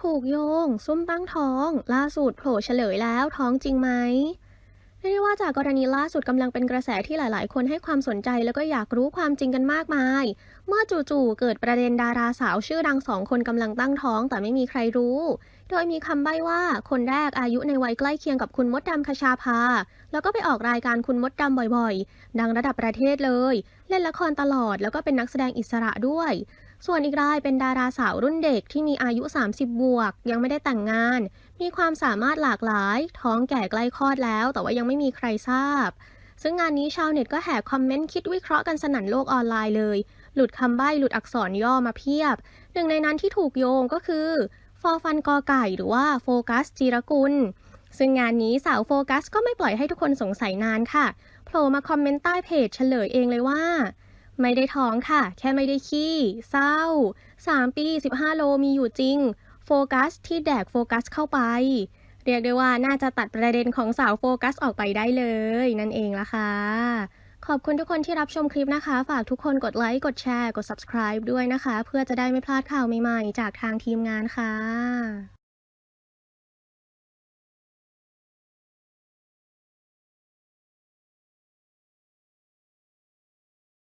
ถูกโยง ซุ่มตั้งท้อง ล่าสุดโผล่เฉลยแล้วท้องจริงไหมเรียกได้ว่าจากกรณีล่าสุดกำลังเป็นกระแสที่หลาย ๆ คนให้ความสนใจแล้วก็อยากรู้ความจริงกันมากมาย เมื่อจู่ๆเกิดประเด็นดาราสาวชื่อดังสองคนกำลังตั้งท้องแต่ไม่มีใครรู้ โดยมีคำใบ้ว่าคนแรกอายุในวัยใกล้เคียงกับคุณมดดำคชาภา แล้วก็ไปออกรายการคุณมดดำบ่อย ๆ ดังระดับประเทศเลย เล่นละครตลอดแล้วก็เป็นนักแสดงอิสระด้วยส่วนอีกรายเป็นดาราสาวรุ่นเด็กที่มีอายุ 30 บวก ยังไม่ได้แต่งงาน มีความสามารถหลากหลาย ท้องแก่ใกล้คลอดแล้ว แต่ว่ายังไม่มีใครทราบ ซึ่งงานนี้ชาวเน็ตก็แห่คอมเมนต์คิดวิเคราะห์กันสนั่นโลกออนไลน์เลย หลุดคำใบ้หลุดอักษรย่อมาเพียบ หนึ่งในนั้นที่ถูกโยงก็คือฟอฟันกอไก่หรือว่าโฟกัสจีรกุล ซึ่งงานนี้สาวโฟกัสก็ไม่ปล่อยให้ทุกคนสงสัยนานค่ะโผล่มาคอมเมนต์ใต้เพจเฉลยเองเลยว่า ไม่ได้ท้องค่ะ แค่ไม่ได้ขี้ เศร้า 3 ปี 15 โลมีอยู่จริง โฟกัสที่แดกโฟกัสเข้าไป เรียกได้ว่าน่าจะตัดประเด็นของสาวโฟกัสออกไปได้เลย นั่นเองละค่ะ ขอบคุณทุกคนที่รับชมคลิปนะคะ ฝากทุกคนกดไลค์ กดแชร์ กด subscribe ด้วยนะคะ เพื่อจะได้ไม่พลาดข่าวใหม่ๆ จากทางทีมงานค่ะ